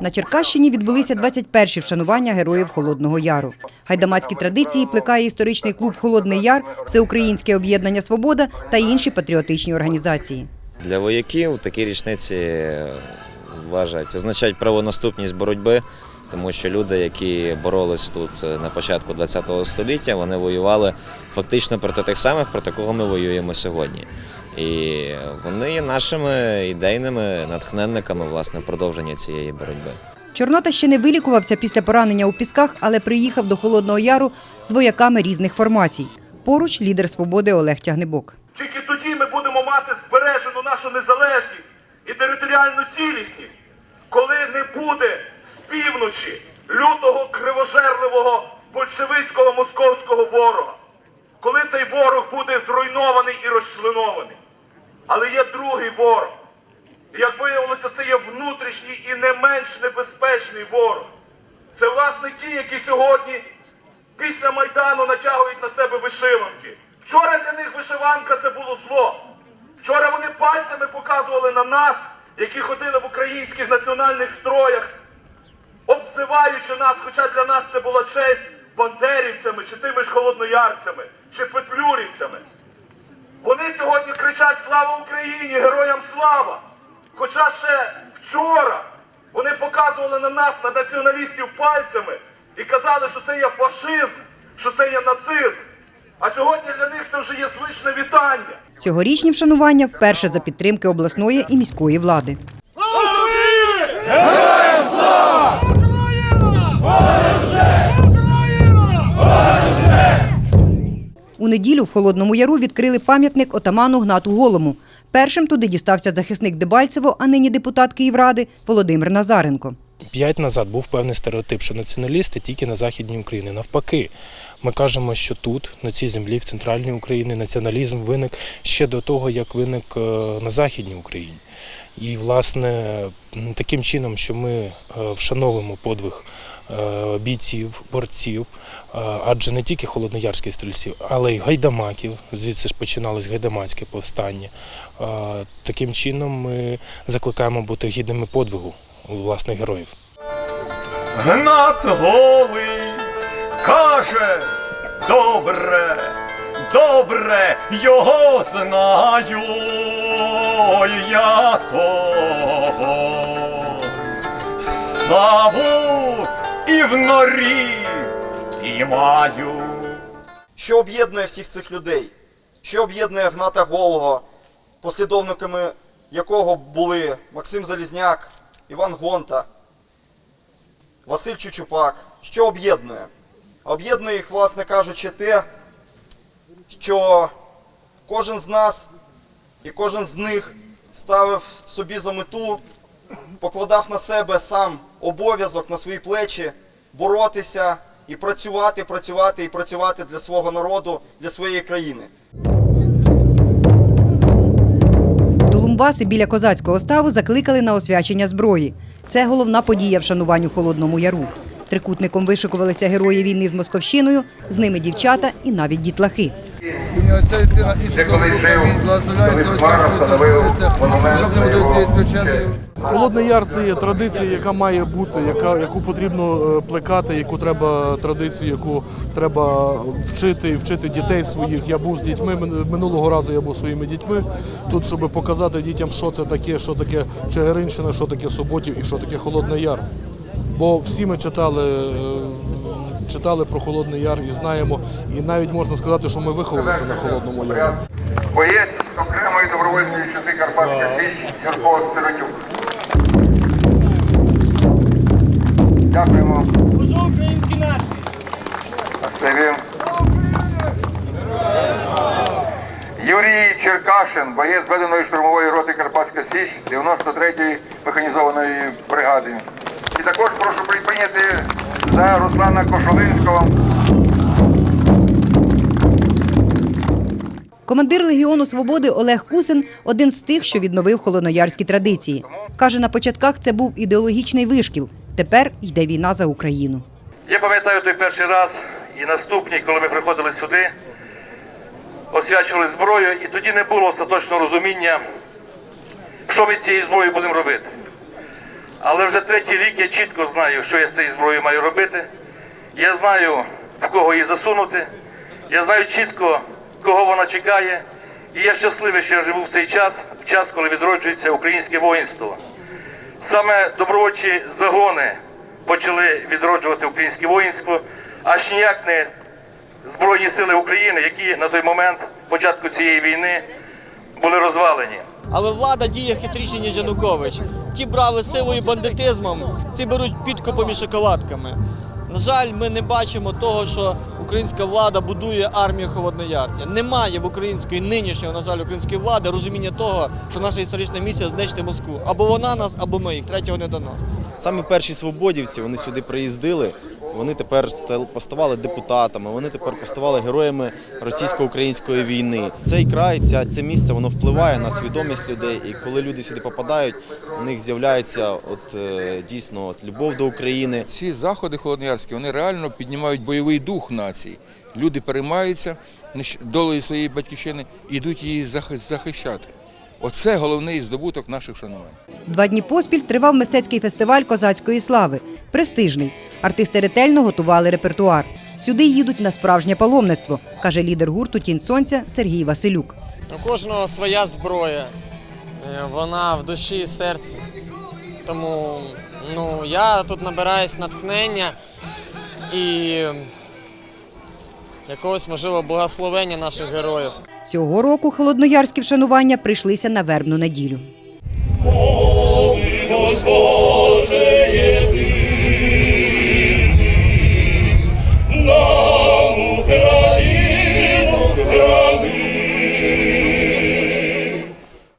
На Черкащині відбулися 21-ші вшанування героїв Холодного Яру. Гайдамацькі традиції плекає історичний клуб Холодний Яр, Всеукраїнське об'єднання Свобода та інші патріотичні організації. Для вояків такі річниці е, вважають, означають правонаступність боротьби, тому що люди, які боролись тут е, на початку ХХ століття, вони воювали фактично проти тих самих, проти кого ми воюємо сьогодні. І вони є нашими ідейними натхненниками власне продовження цієї боротьби. Чорнота ще не вилікувався після поранення у пісках, але приїхав до Холодного Яру з вояками різних формацій. Поруч лідер свободи Олег Тягнебок. Тільки тоді ми будемо мати збережену нашу незалежність і територіальну цілісність, коли не буде з півночі лютого кривожерливого большевицького московського ворога, коли цей ворог буде зруйнований і розчленований. Але є другий ворог. І як виявилося, це є внутрішній і не менш небезпечний ворог. Це власне ті, які сьогодні після Майдану натягують на себе вишиванки. Вчора для них вишиванка це було зло. Вчора вони пальцями показували на нас, які ходили в українських національних строях, обзиваючи нас, хоча для нас це була честь бандерівцями, чи тими ж холодноярцями, чи петлюрівцями. Вони сьогодні кричать Слава Україні! Героям слава! Хоча ще вчора вони показували на нас, на націоналістів пальцями і казали, що це є фашизм, що це є нацизм. А сьогодні для них це вже є звичне вітання. Цьогорічні вшанування вперше за підтримки обласної і міської влади. Неділю в Холодному Яру відкрили пам'ятник отаману Гнату Голому. Першим туди дістався захисник Дебальцево, а нині депутат Київради Володимир Назаренко. П'ять назад був певний стереотип, що націоналісти тільки на західній Україні. Навпаки, ми кажемо, що тут, на цій землі, в центральній Україні, націоналізм виник ще до того, як виник е, на західній Україні. І, власне, таким чином, що ми е, вшановуємо подвиг е, бійців, борців, адже не тільки холодноярських стрільців, але й гайдамаків. Звідси ж починалось гайдамацьке повстання. Таким чином ми закликаємо бути гідними подвигу власних героїв. Гнат голий каже, добре, добре його знаю, я того саву і в норі піймаю. Що об'єднує всіх цих людей? Що об'єднує Гната Голого, послідовниками якого були Максим Залізняк, Іван Гонта, Василь Чучупак? Що об'єднує? Об'єднує їх, власне кажучи, те, що кожен з нас і кожен з них ставив собі за мету, покладав на себе сам обов'язок на свої плечі боротися і працювати, працювати і працювати для свого народу, для своєї країни. Тулумбаси біля козацького ставу закликали на освячення зброї. Це головна подія вшанувань у Холодному Яру. Трикутником вишикувалися герої війни з Московщиною, з ними дівчата і навіть дітлахи. Отця і Сина і. Благословляється, освячується, збудеться. Робимо до цієї свяченої. Холодний яр це є традиція, яка має бути, яка, яку потрібно е, плекати, яку треба традицію, яку треба вчити і вчити дітей своїх. Я був з дітьми минулого разу. Я був своїми дітьми тут, щоб показати дітям, що це таке, що таке Чигиринщина, що таке Суботів і що таке Холодний Яр. Бо всі ми читали, е, читали про Холодний Яр і знаємо, і навіть можна сказати, що ми виховалися на Холодному Ярі. Боєць окремої добровольчої частини Карпатська Січ Юрко Сиротюк. Дякуємо. Спасибі. Юрій Черкашин, боєць зведеної штурмової роти Карпатська Січ 93-ї механізованої бригади. І також прошу прийняти за Руслана Кошулинського. Командир Легіону Свободи Олег Кусин один з тих, що відновив холодноярські традиції. Каже, на початках це був ідеологічний вишкіл. Тепер йде війна за Україну. Я пам'ятаю той перший раз і наступні, коли ми приходили сюди, освячували зброю, і тоді не було остаточного розуміння, що ми з цією зброєю будемо робити. Але вже третій рік я чітко знаю, що я з цією зброєю маю робити. Я знаю, в кого її засунути. Я знаю чітко, кого вона чекає. І я щасливий, що я живу в цей час, в час, коли відроджується українське воїнство. Саме добровольчі загони почали відроджувати українське воїнство, аж ніяк не Збройні сили України, які на той момент початку цієї війни були розвалені. Але влада діє хитріше, ніж Янукович. Ті брали силою бандитизмом, ці беруть підкупом і шоколадками. На жаль, ми не бачимо того, що українська влада будує армію холодноярця. Немає в української нинішньої, на жаль, української влади розуміння того, що наша історична місія знищити Москву. Або вона нас, або ми їх. Третього не дано. Саме перші свободівці вони сюди приїздили. Вони тепер поставали депутатами, вони тепер поставали героями російсько-української війни. Цей край, ця, це місце, воно впливає на свідомість людей. І коли люди сюди попадають, у них з'являється от е, дійсно от любов до України. Ці заходи холодноярські вони реально піднімають бойовий дух нації. Люди переймаються долею своєї батьківщини і йдуть її захи- захищати. Оце головний здобуток наших шанувань. Два дні поспіль тривав мистецький фестиваль козацької слави. Престижний. Артисти ретельно готували репертуар. Сюди їдуть на справжнє паломництво, каже лідер гурту Тінь Сонця Сергій Василюк. У кожного своя зброя. Е, Вона в душі і серці. Тому ну, я тут набираюсь натхнення і якогось, можливо, благословення наших героїв. Цього року холодноярські вшанування прийшлися на вербну неділю.